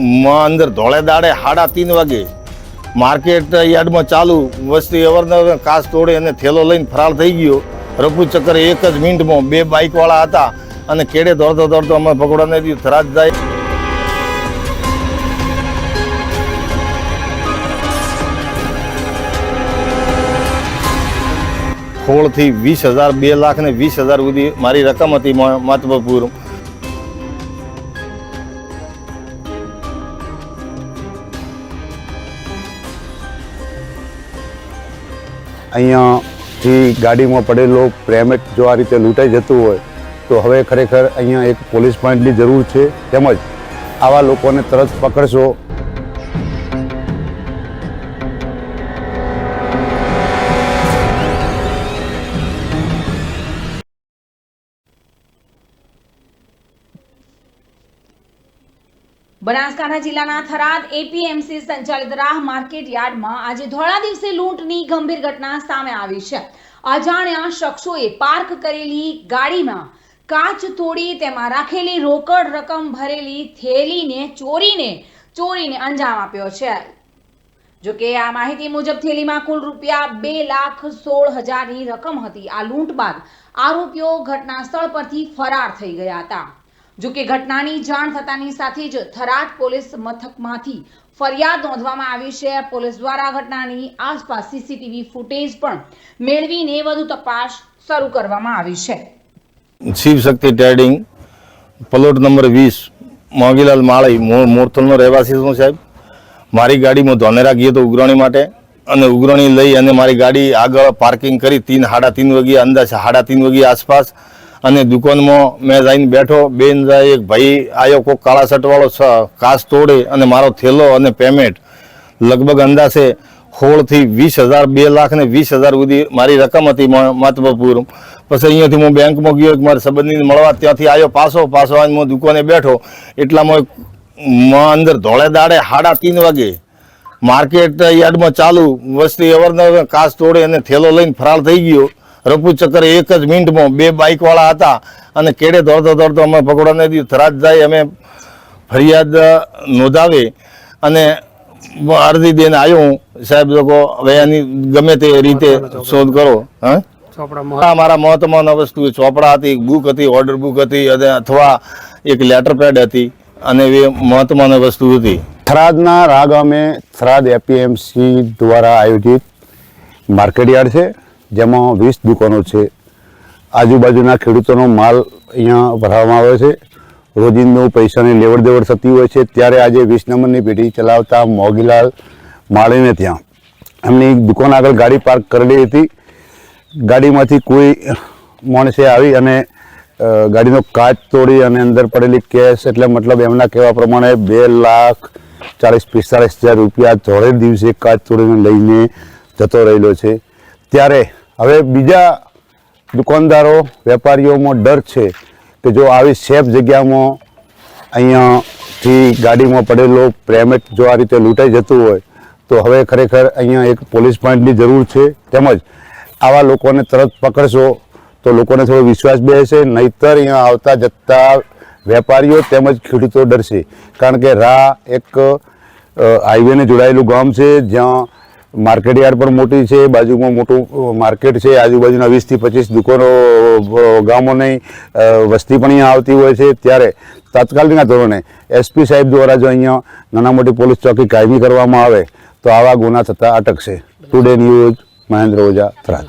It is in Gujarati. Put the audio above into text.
અંદર ધોળે દાડે સાડા ત્રણ વાગે માર્કેટ યાર્ડમાં ચાલુ, વસ્તી અવરનવર કાચ તોડે અને થેલો લઈને ફરાર થઈ ગયો. રફુ ચક્કર એક જ મિનિટમાં બે બાઇકવાળા હતા અને કેડે દોડતો દોડતો અમે પકડવાને દીધું થરાજ જાય. સોળથી વીસ હજાર, બે લાખ ને વીસ હજાર સુધી મારી રકમ હતી મહત્વપૂર્ણ. અહીંયાથી ગાડીમાં પડેલો પ્રેમેટ જો આ રીતે લૂંટાઈ જતું હોય, તો હવે ખરેખર અહીંયા એક પોલીસ પોઈન્ટની જરૂર છે. તેમજ આવા લોકોને તરત પકડશો. બનાસકાંઠા જિલ્લાના થરાદ એપીએમસી સંચાલિત રાહ માર્કેટ યાર્ડમાં આજે ધોળા દિવસે લૂંટની ગંભીર ઘટના સામે આવી છે. અજાણ્યા શખ્સોએ પાર્ક કરેલી ગાડીમાં કાચ તોડી તેમાં રાખેલી રોકડ રકમ ભરેલી થેલીને ચોરીને ચોરીને અંજામ આપ્યો છે. જો કે આ માહિતી મુજબ થેલીમાં કુલ રૂપિયા બે લાખ સોળ હજારની રકમ હતી. આ લૂંટ બાદ આરોપીઓ ઘટના સ્થળ પરથી ફરાર થઈ ગયા હતા. જો કે ઘટનાની જાણ થતાની સાથે જ થરાદ પોલીસ મથકમાંથી ફરિયાદ નોંધવામાં આવી છે. પોલીસ દ્વારા ઘટનાની આસપાસ સીસીટીવી ફૂટેજ પણ મેળવીને વધુ તપાસ શરૂ કરવામાં આવી છે. શિવશક્તિ ટ્રેડિંગ, પ્લોટ નંબર વીસ મોગીલાલ માળી મોરથલનો રહેવાસી છું સાહેબ. મારી ગાડીમાં ધોનેરા ગયો હતો ઉઘરાણી માટે અને ઉઘરાણી લઈ અને મારી ગાડી આગળ પાર્કિંગ કરી તીન, સાડા ત્રણ વાગ્યા અંદાજ સાડા ત્રણ વાગ્યે આસપાસ અને દુકાનમાં મેં જઈને બેઠો, બેન જાય, એક ભાઈ આવ્યો કોઈક કાળા શર્ટવાળો કાચ તોડે અને મારો થેલો અને પેમેન્ટ. લગભગ અંદાજે સોળથી વીસ હજાર, બે લાખ ને વીસ હજાર સુધી મારી રકમ હતી મ- મહત્વપૂર્ણ પછી અહીંયાથી હું બેંકમાં ગયો, એક મારે સંબંધીને મળવા, ત્યાંથી આવ્યો પાછો પાછો આવીને હું દુકાને બેઠો. એટલામાં અંદર ધોળે દાડે સાડા ત્રણ વાગે માર્કેટ યાર્ડમાં ચાલુ, વસ્તી અવારનવાર, કાચ તોડે અને થેલો લઈને ફરાર થઈ ગયો. રફુ ચક્કર એક જ મિનિટમાં બે બાઇકવાળા હતા અને કેડે દોડતો દોડતો અમે પકડવાને દીધું થરાજ જાય અમે ફરિયાદ નોંધાવી અને અરજી દઈને આવ્યો હું. સાહેબ લોકો હવે એની ગમે તે રીતે શોધ કરો હા? હા મારા મહત્વમાં વસ્તુ ચોપડા હતી બુક હતી ઓર્ડર બુક હતી અને અથવા એક લેટર પેડ હતી અને એ મહત્વની વસ્તુ હતી. થરાદના રાગ અમે થરાદ એપીએમસી દ્વારા આયોજિત માર્કેટયાર્ડ છે. જેમાં વીસ દુકાનો છે. આજુબાજુના ખેડૂતોનો માલ અહીંયા ભરાવવામાં આવે છે. રોજિંદુ પૈસાની લેવડ દેવડ થતી હોય છે. ત્યારે આજે વીસ નંબરની પેઢી ચલાવતા મોગીલાલ માળીને ત્યાં. એમની દુકાન આગળ ગાડી પાર્ક કરેલી હતી. ગાડીમાંથી કોઈ માણસે આવી અને ગાડીનો કાચ તોડી અને અંદર પડેલી કેશ, એટલે મતલબ એમના કહેવા પ્રમાણે બે લાખ ચાલીસ પિસ્તાળીસ હજાર રૂપિયા ધોળે દિવસે કાચ તોડીને લઈને જતો રહેલો છે. ત્યારે હવે બીજા દુકાનદારો, વેપારીઓમાં ડર છે કે જો આવી સેફ જગ્યામાં અહીંયાથી ગાડીમાં પડેલો પ્રેમેટ જો આ રીતે લૂંટાઈ જતું હોય, તો હવે ખરેખર અહીંયા એક પોલીસ પોઈન્ટની જરૂર છે. તેમજ આવા લોકોને તરત પકડશો તો લોકોને થોડો વિશ્વાસ બેસે નહીતર અહીંયા આવતા જતા વેપારીઓ તેમજ ખેડૂતો ડરશે. કારણ કે રા એક હાઈવેને જોડાયેલું ગામ છે, જ્યાં માર્કેટ યાર્ડ પણ મોટી છે, બાજુમાં મોટું માર્કેટ છે, આજુબાજુના વીસથી પચીસ દુકાનો ગામોની વસ્તી પણ અહીંયા આવતી હોય છે. ત્યારે તાત્કાલિકના ધોરણે એસપી સાહેબ દ્વારા જો અહીંયા નાના મોટી પોલીસ ચોકી કાયમી કરવામાં આવે, તો આવા ગુના થતાં અટકશે. Today news Mahendra Oza, Tharad.